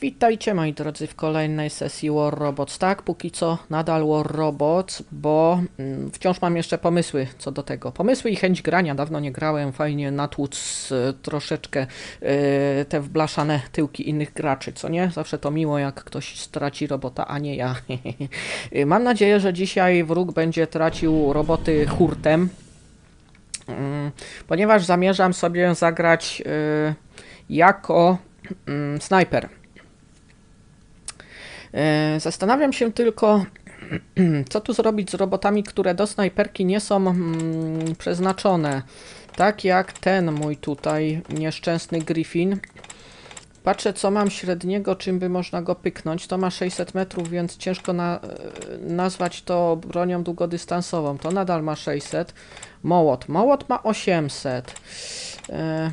Witajcie moi drodzy w kolejnej sesji War Robots. Tak, póki co nadal War Robots, bo mm, wciąż mam jeszcze pomysły co do tego. Pomysły i chęć grania. Dawno nie grałem, fajnie natłuc e, troszeczkę e, te wblaszane tyłki innych graczy, co nie? Zawsze to miło, jak ktoś straci robota, a nie ja. E, mam nadzieję, że dzisiaj wróg będzie tracił roboty hurtem, mm, ponieważ zamierzam sobie zagrać jako mm, snajper. E, Zastanawiam się tylko, co tu zrobić z robotami, które do snajperki nie są mm, przeznaczone. Tak jak ten mój tutaj nieszczęsny Griffin. Patrzę, co mam średniego, czym by można go pyknąć. To ma 600 metrów, więc ciężko na, e, nazwać to bronią długodystansową. To nadal ma 600. Mołot. Mołot ma 800. E,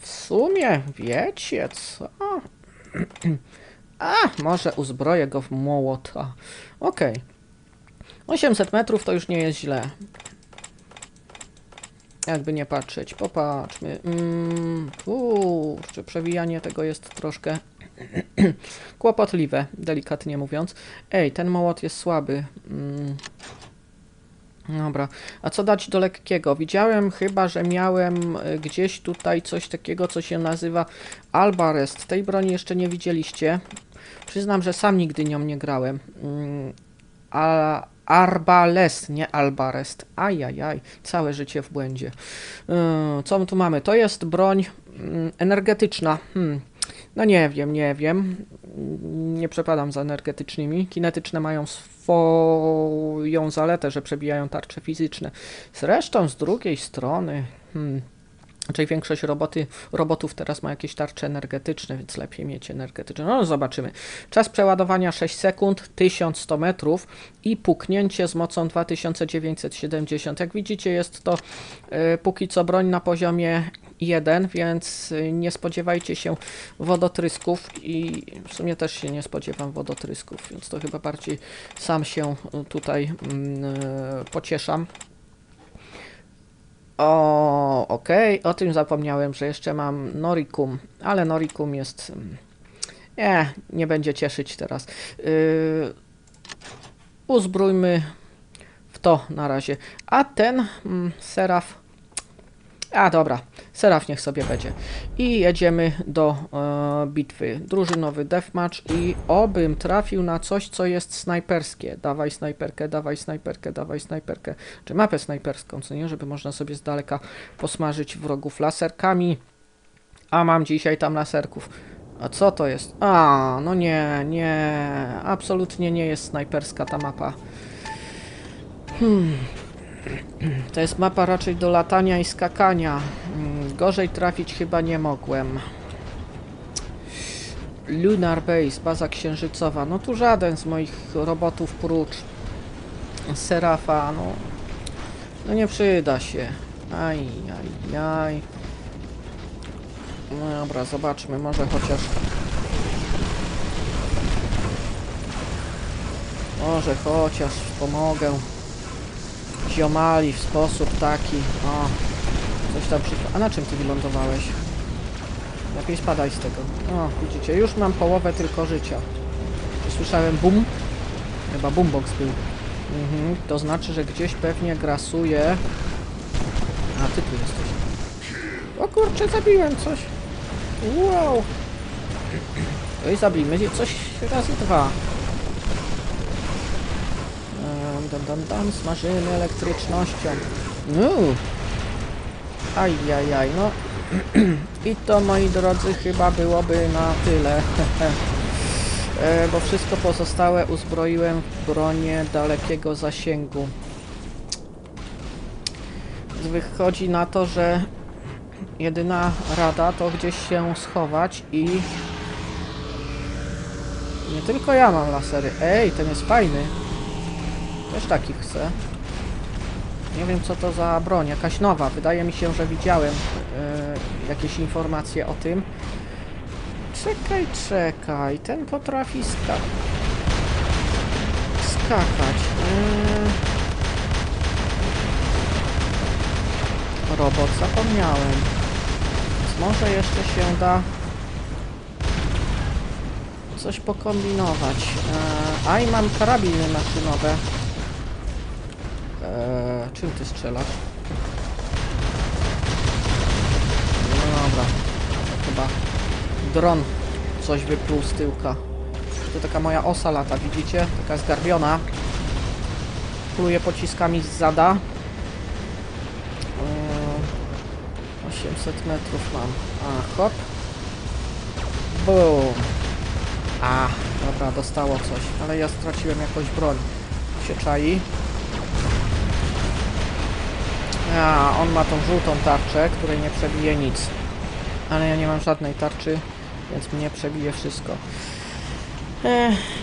w sumie, wiecie co? A, może uzbroję go w mołota. Okej. 800 metrów to już nie jest źle. Jakby nie patrzeć. Popatrzmy. Mm, przewijanie tego jest troszkę kłopotliwe, delikatnie mówiąc. Ej, ten mołot jest słaby. Mm. Dobra, a co dać do lekkiego? Widziałem chyba, że miałem y, gdzieś tutaj coś takiego, co się nazywa Albarest. Tej broni jeszcze nie widzieliście. Przyznam, że sam nigdy nią nie grałem. Mm, A Arbalest, nie Albarest. Ajajaj, całe życie w błędzie. Yy, Co my tu mamy? To jest broń mm, energetyczna. Hmm. No nie wiem, nie wiem. Mm, Nie przepadam za energetycznymi. Kinetyczne mają swoją zaletę, że przebijają tarcze fizyczne. Zresztą z drugiej strony... Hmm. Raczej większość roboty, robotów teraz ma jakieś tarcze energetyczne, więc lepiej mieć energetyczne. No zobaczymy. Czas przeładowania 6 sekund, 1100 metrów i puknięcie z mocą 2970. Jak widzicie jest to y, póki co broń na poziomie 1, więc y, nie spodziewajcie się wodotrysków i w sumie też się nie spodziewam wodotrysków, więc to chyba bardziej sam się y, tutaj y, pocieszam. O, okej, o tym zapomniałem, że jeszcze mam Noricum, ale Noricum jest... mm, Nie, nie będzie cieszyć teraz. Yy, uzbrójmy w to na razie. A ten mm, Seraf... A dobra, Seraf niech sobie będzie. I jedziemy do e, bitwy. Drużynowy deathmatch i obym trafił na coś, co jest snajperskie. Dawaj snajperkę, dawaj snajperkę, dawaj snajperkę. Czy mapę snajperską, co nie? Żeby można sobie z daleka posmażyć wrogów laserkami. A mam dzisiaj tam laserków. A co to jest? A, no nie, nie. Absolutnie nie jest snajperska ta mapa. Hmm. To jest mapa raczej do latania i skakania. Mm, Gorzej trafić chyba nie mogłem. Lunar Base, baza księżycowa. No tu żaden z moich robotów prócz Serafa, no, no nie przyda się. Aj, aj, aj. No dobra, zobaczmy, może chociaż... Może chociaż pomogę ziomali w sposób taki. O, coś tam przy... A na czym ty wylądowałeś? Lepiej spadaj z tego. O, widzicie, już mam połowę tylko życia. Słyszałem bum? Chyba boombox był. Mhm, to znaczy, że gdzieś pewnie grasuje... A, ty tu jesteś. O kurczę, zabiłem coś. Wow. No i zabijmy coś razy dwa. Dam, dam, dam, smażymy elektrycznością. No. Ajajaj, no. I to, moi drodzy, chyba byłoby na tyle. e, bo wszystko pozostałe uzbroiłem w bronię dalekiego zasięgu. Wychodzi na to, że jedyna rada to gdzieś się schować i... Nie tylko ja mam lasery. Ej, ten jest fajny. Też taki chcę. Nie wiem co to za broń, jakaś nowa. Wydaje mi się, że widziałem e, jakieś informacje o tym. Czekaj, czekaj. Ten potrafi ska skakać. E, robot, zapomniałem. Więc może jeszcze się da coś pokombinować. E, a i mam karabiny maszynowe. E, czym ty strzelasz? No dobra. Chyba dron coś wypluł z tyłka. To taka moja osa lata, widzicie? Taka zgarbiona. Pluje pociskami z zada. Eee, 800 metrów mam. A, hop. Boom. A, dobra, dostało coś. Ale ja straciłem jakąś broń. Się czai. A, on ma tą żółtą tarczę, której nie przebije nic. Ale ja nie mam żadnej tarczy, więc mnie przebije wszystko.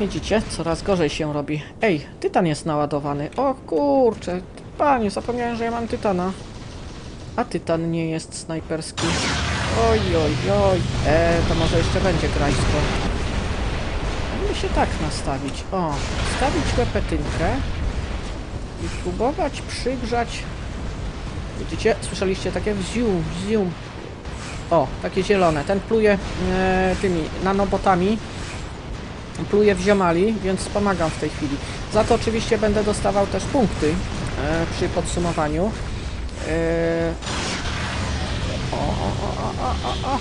Widzicie, coraz gorzej się robi. Ej, tytan jest naładowany. O kurczę, panie, zapomniałem, że ja mam tytana. A tytan nie jest snajperski. Oj, oj, oj. E, to może jeszcze będzie grajsko. Mógłby się tak nastawić. O, stawić łepetynkę i próbować przygrzać. Widzicie? Słyszeliście takie wzium, wzium. O, takie zielone. Ten pluje e, tymi nanobotami. Pluje w ziomali, więc pomagam w tej chwili. Za to oczywiście będę dostawał też punkty e, przy podsumowaniu. E, o, o, o, o, o, o.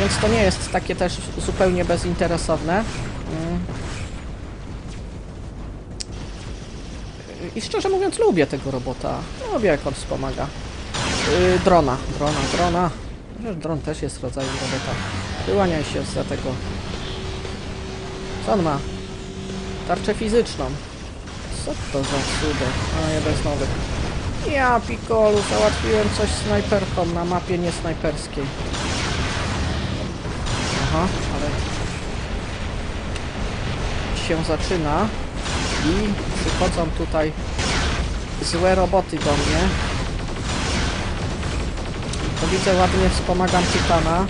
Więc to nie jest takie też zupełnie bezinteresowne. Mm. I szczerze mówiąc lubię tego robota. Lubię jak on wspomaga. Yy, drona, drona, drona. Chociaż dron też jest rodzajem robota. Wyłaniaj się za tego. Co on ma? Tarczę fizyczną. Co to za cudek? A nie bez nowych. Ja, Piccolo, załatwiłem coś snajperką na mapie niesnajperskiej. Aha, ale się zaczyna i przychodzą tutaj złe roboty do mnie. To widzę, ładnie wspomagam Tytana.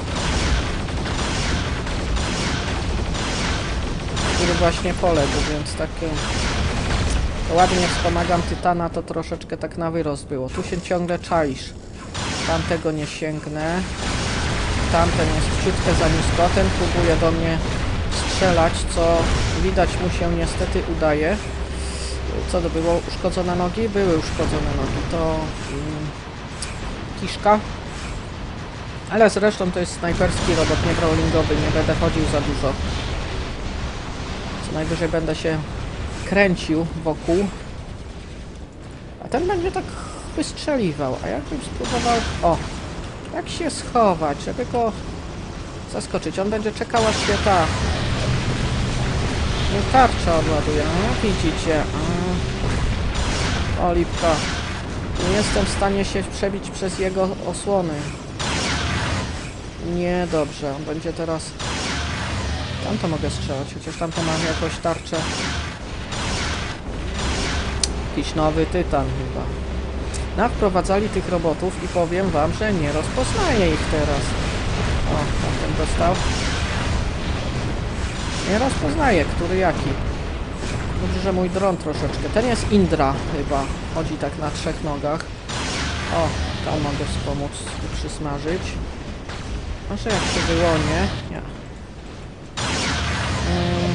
Który właśnie poległ, więc takie... Ładnie wspomagam Tytana, to troszeczkę tak na wyrost było. Tu się ciągle czaisz. Tamtego nie sięgnę. Tamten jest ciutkę za nisko. Ten próbuje do mnie strzelać, co widać mu się niestety udaje. Co to było? Uszkodzone nogi? Były uszkodzone nogi. To mm, kiszka. Ale zresztą to jest snajperski robot, nie brawlingowy. Nie będę chodził za dużo. Co najwyżej będę się kręcił wokół. A ten będzie tak wystrzeliwał. A jakbym spróbował... O! Jak się schować, żeby go zaskoczyć? On będzie czekał aż się ta... Tarcza odładuje. No widzicie. A. O lipka. Nie jestem w stanie się przebić przez jego osłony. Nie, dobrze. On będzie teraz... Tamto mogę strzelać, chociaż tamto mam jakąś tarczę. Jakiś nowy tytan chyba. No, wprowadzali tych robotów i powiem wam, że nie rozpoznaję ich teraz. O, tamten dostał. Nie rozpoznaję, który jaki. Dobrze, że mój dron troszeczkę. Ten jest Indra chyba. Chodzi tak na trzech nogach. O, tam mogę wspomóc przysmażyć. Może jak się wyłonie. Nie. Mm.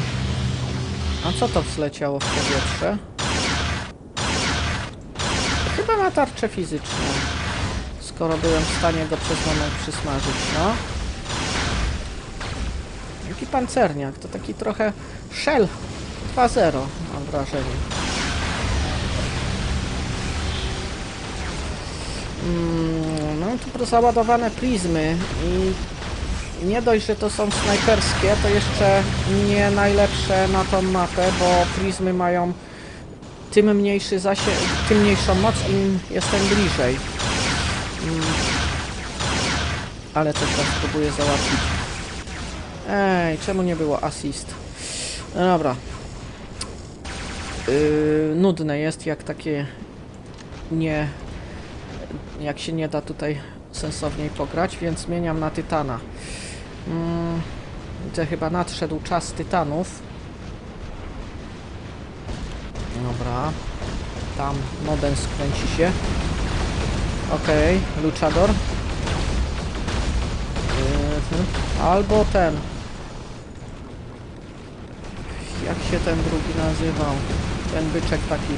A co to wzleciało w powietrze? Chyba ma tarczę fizyczną. Skoro byłem w stanie go przez moment przysmażyć, no. Jaki pancerniak, to taki trochę Shell 2.0 mam wrażenie. Mm, mam tu załadowane prizmy i nie dość, że to są snajperskie, to jeszcze nie najlepsze na tą mapę, bo prizmy mają tym mniejszy tym mniejszą moc, im jestem bliżej. Mm. Ale coś tam spróbuję załatwić. Ej, czemu nie było assist? No dobra. Yy, nudne jest, jak takie nie... Jak się nie da tutaj sensowniej pograć, więc zmieniam na Tytana. Mm, widzę, chyba nadszedł czas Tytanów. Dobra. Tam modem skręci się. Okej, okay. luchador. Yy, albo ten. Się ten drugi nazywał? Ten byczek taki,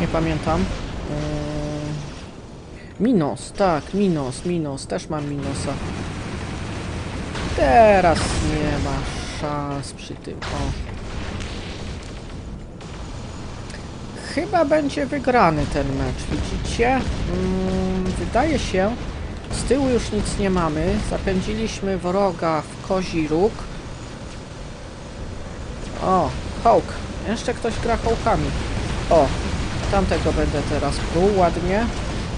nie pamiętam. Yy, Minos, tak, Minos, Minos, też mam Minosa. Teraz nie ma szans przy tym, o. Chyba będzie wygrany ten mecz, widzicie? Mm, wydaje się, z tyłu już nic nie mamy. Zapędziliśmy wroga w kozi róg. O, hołk. Jeszcze ktoś gra hołkami. O, tamtego będę teraz pruł ładnie.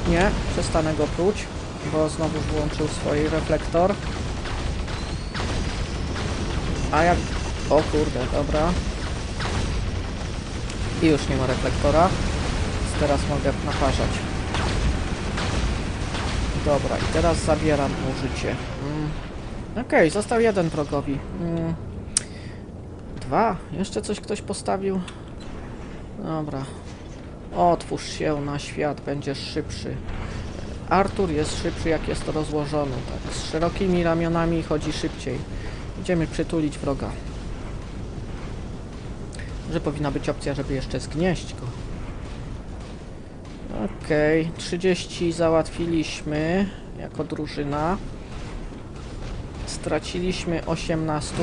Nie, przestanę go pruć, bo znowu włączył swój reflektor. A jak... O kurde, dobra. I już nie ma reflektora. Więc teraz mogę naparzać. Dobra, i teraz zabieram mu życie. Mm. Okej, został jeden wrogowi. Mm. Dwa. Jeszcze coś ktoś postawił? Dobra. Otwórz się na świat, będziesz szybszy. Artur jest szybszy, jak jest rozłożony. Tak, z szerokimi ramionami chodzi szybciej. Idziemy przytulić wroga. Że powinna być opcja, żeby jeszcze zgnieść go. Okej, 30 załatwiliśmy jako drużyna. Straciliśmy 18.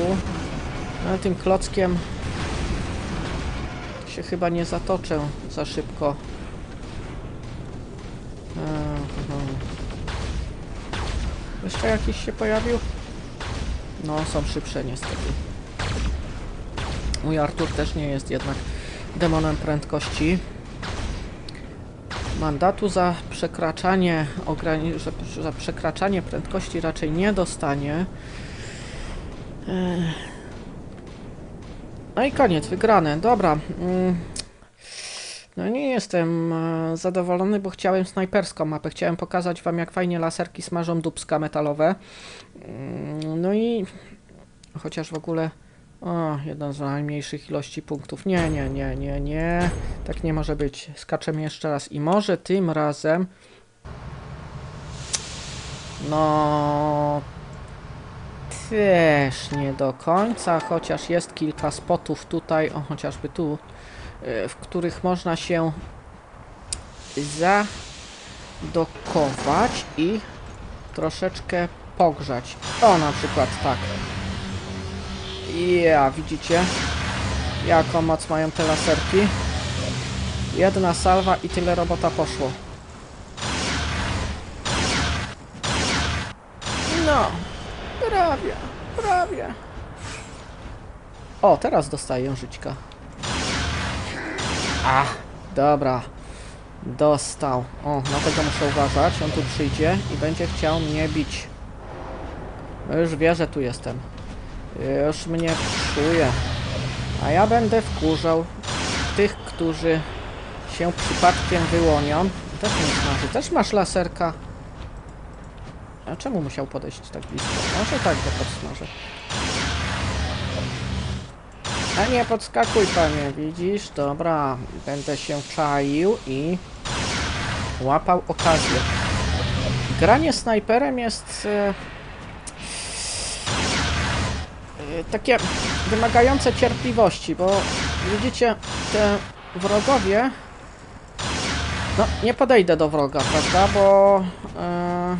No, ale tym klockiem się chyba nie zatoczę za szybko. Eee, Jeszcze jakiś się pojawił? No, są szybsze niestety. Mój Artur też nie jest jednak demonem prędkości. Mandatu za przekraczanie za, za przekraczanie prędkości raczej nie dostanie. No i koniec, wygrane. Dobra. mm. No nie jestem e, zadowolony, bo chciałem snajperską mapę. Chciałem pokazać wam, jak fajnie laserki smażą dubska metalowe. Mm, No i chociaż w ogóle o, jedna z najmniejszych ilości punktów. Nie, nie, nie, nie, nie. Tak nie może być. Skaczemy jeszcze raz i może tym razem no też nie do końca, chociaż jest kilka spotów tutaj, o chociażby tu, y, w których można się zadokować i troszeczkę pogrzać. O, na przykład tak. Ja, widzicie? Jaką moc mają te laserki? Jedna salwa i tyle robota poszło. No, prawie, prawie. O, teraz dostaję żyćka. A, dobra. Dostał. O, na tego muszę uważać. On tu przyjdzie i będzie chciał mnie bić. No już wie, że tu jestem. Już mnie czuje. A ja będę wkurzał tych, którzy się przypadkiem wyłonią. Też smaży. Też masz laserka. A czemu musiał podejść tak blisko? Może tak go podsmażę. A nie podskakuj panie, widzisz? Dobra, będę się czaił i łapał okazję. Granie snajperem jest e, e, takie wymagające cierpliwości, bo widzicie, te wrogowie no, nie podejdę do wroga, prawda, bo e,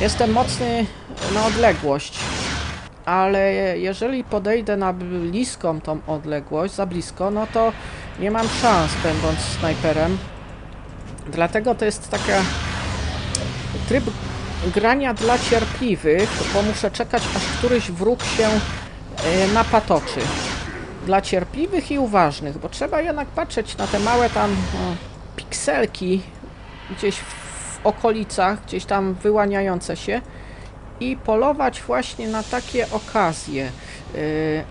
jestem mocny na odległość, ale jeżeli podejdę na bliską tą odległość, za blisko, no to nie mam szans będąc snajperem. Dlatego to jest taka tryb grania dla cierpliwych, bo muszę czekać aż któryś wróg się e, napatoczy. Dla cierpliwych i uważnych, bo trzeba jednak patrzeć na te małe tam o, pikselki gdzieś w okolicach, gdzieś tam wyłaniające się i polować właśnie na takie okazje. Yy,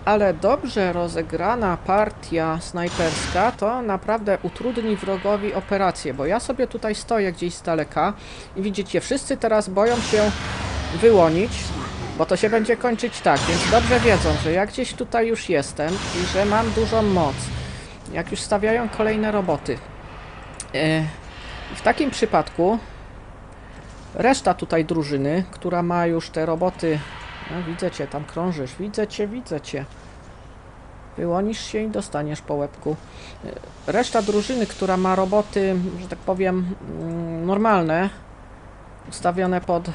ale dobrze rozegrana partia snajperska to naprawdę utrudni wrogowi operację, bo ja sobie tutaj stoję gdzieś z daleka i widzicie, wszyscy teraz boją się wyłonić, bo to się będzie kończyć tak, więc dobrze wiedzą, że ja gdzieś tutaj już jestem i że mam dużą moc. Jak już stawiają kolejne roboty. Yy, w takim przypadku reszta tutaj drużyny, która ma już te roboty. No, widzę cię, tam krążysz. Widzę cię, widzę cię. Wyłonisz się i dostaniesz po łebku. Reszta drużyny, która ma roboty, że tak powiem, mm, normalne, ustawione pod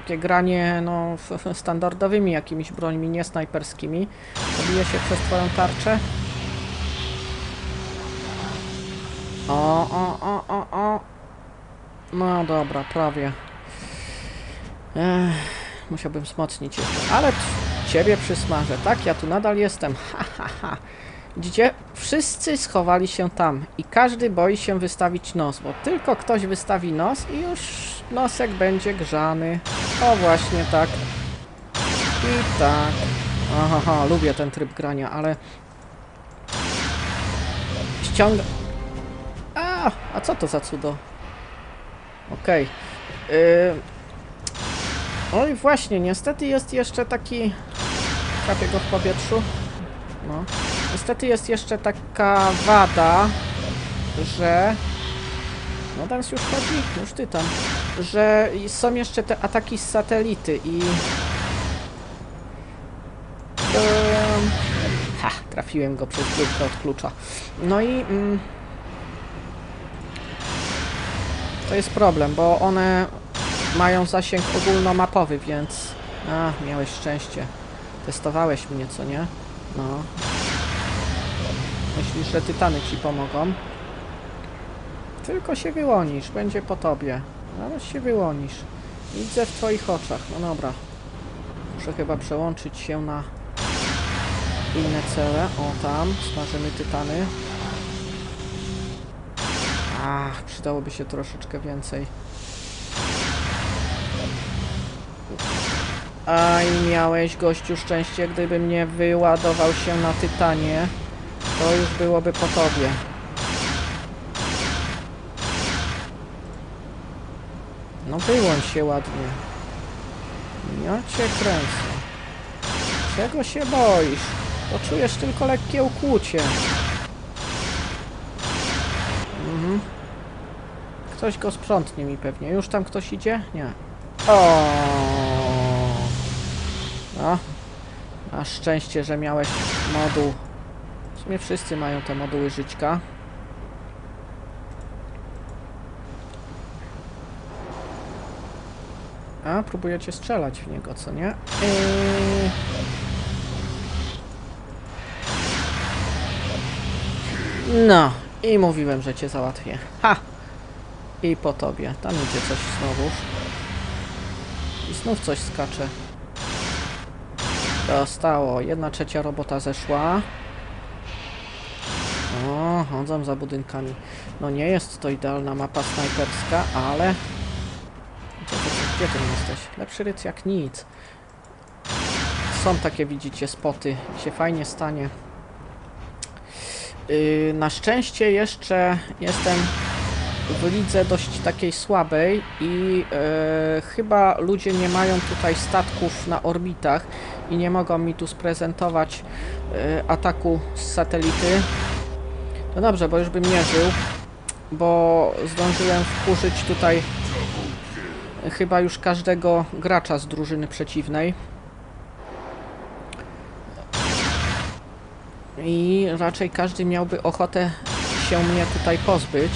takie granie no, standardowymi jakimiś brońmi, nie snajperskimi, zabije się przez twoją tarczę. O, o. No dobra, prawie. Ech, musiałbym wzmocnić jeszcze, ale ciebie przysmażę, tak? Ja tu nadal jestem. Ha, ha, ha. Widzicie? Wszyscy schowali się tam i każdy boi się wystawić nos, bo tylko ktoś wystawi nos i już nosek będzie grzany. O, właśnie tak. I tak. Aha, lubię ten tryb grania, ale... Ściąga... A, a co to za cudo? Okej. Yy... Oj, właśnie, niestety jest jeszcze taki... Trafię go w powietrzu. No. Niestety jest jeszcze taka wada, że... No teraz już chodzi, już ty tam. Że są jeszcze te ataki z satelity i... Ha, trafiłem go przez dziurkę od klucza. No i... Mm, to jest problem, bo one mają zasięg ogólnomapowy, więc... A, miałeś szczęście. Testowałeś mnie, co nie? No. Myślisz, że tytany ci pomogą? Tylko się wyłonisz, będzie po tobie. Zaraz się wyłonisz. Widzę w twoich oczach. No dobra. Muszę chyba przełączyć się na inne cele. O, tam. Smażymy tytany. Ach, przydałoby się troszeczkę więcej. Aj, miałeś gościu szczęście, gdybym nie wyładował się na tytanie, to już byłoby po tobie. No wyłącz się ładnie. Ja cię kręcę. Czego się boisz? Poczujesz tylko lekkie ukłucie. Mhm. Ktoś go sprzątnie mi pewnie. Już tam ktoś idzie? Nie. O. No. Masz szczęście, że miałeś moduł. W sumie wszyscy mają te moduły żyćka. A, próbujecie strzelać w niego, co nie? Yy... No, i mówiłem, że cię załatwię. Ha! I po tobie. Tam idzie coś znowuż. I znów coś skacze. Dostało. Jedna trzecia robota zeszła. O, chodzą za budynkami. No nie jest to idealna mapa snajperska, ale... Gdzie, ty, gdzie ty jesteś? Lepszy ryc jak nic. Są takie, widzicie, spoty. Się fajnie stanie. Yy, na szczęście jeszcze jestem w lidze dość takiej słabej i e, chyba ludzie nie mają tutaj statków na orbitach i nie mogą mi tu sprezentować e, ataku z satelity. No dobrze, bo już bym nie żył, bo zdążyłem wkurzyć tutaj chyba już każdego gracza z drużyny przeciwnej. I raczej każdy miałby ochotę się mnie tutaj pozbyć.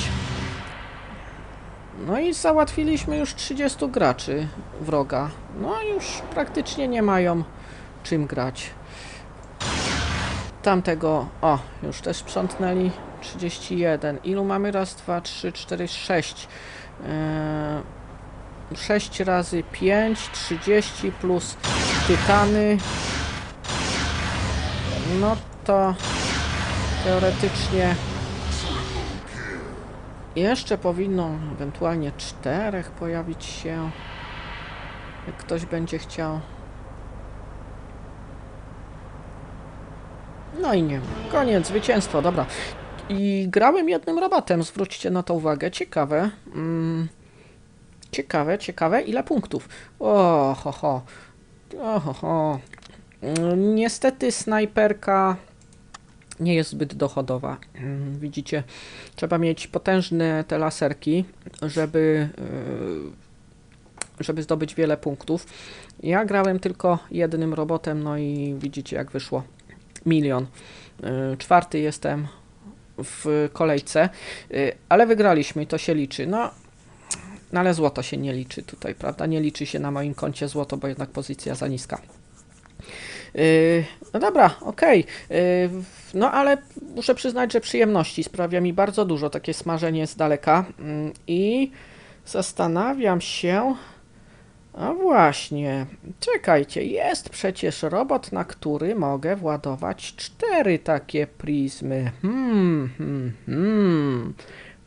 No i załatwiliśmy już 30 graczy wroga. No już praktycznie nie mają czym grać. Tamtego, o, już też sprzątnęli 31. Ilu mamy? Raz, dwa, trzy, cztery, sześć. Eee, 6 razy 5, 30 plus tytany. No to teoretycznie jeszcze powinno ewentualnie czterech pojawić się. Jak ktoś będzie chciał. No i nie. Koniec, zwycięstwo, dobra. I grałem jednym robotem, zwróćcie na to uwagę. Ciekawe. Mm, ciekawe, ciekawe. Ile punktów? O, ho, ho, ho. Mm, Niestety snajperka nie jest zbyt dochodowa. Widzicie, trzeba mieć potężne te laserki, żeby, yy, żeby zdobyć wiele punktów. Ja grałem tylko jednym robotem, no i widzicie jak wyszło. milion. Y, Czwarty jestem w kolejce, y, ale wygraliśmy i to się liczy. No, no ale złoto się nie liczy tutaj, prawda? Nie liczy się na moim koncie złoto, bo jednak pozycja za niska. Yy, no dobra, okej. Yy, no ale muszę przyznać, że przyjemności sprawia mi bardzo dużo takie smażenie z daleka. Yy, I zastanawiam się. A właśnie, czekajcie, jest przecież robot, na który mogę władować cztery takie prizmy. Hmm, hmm, hmm.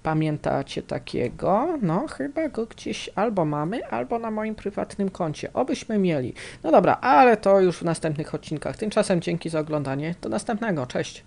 Pamiętacie takiego? No, chyba go gdzieś albo mamy, albo na moim prywatnym koncie. Obyśmy mieli. No dobra, ale to już w następnych odcinkach. Tymczasem dzięki za oglądanie. Do następnego. Cześć.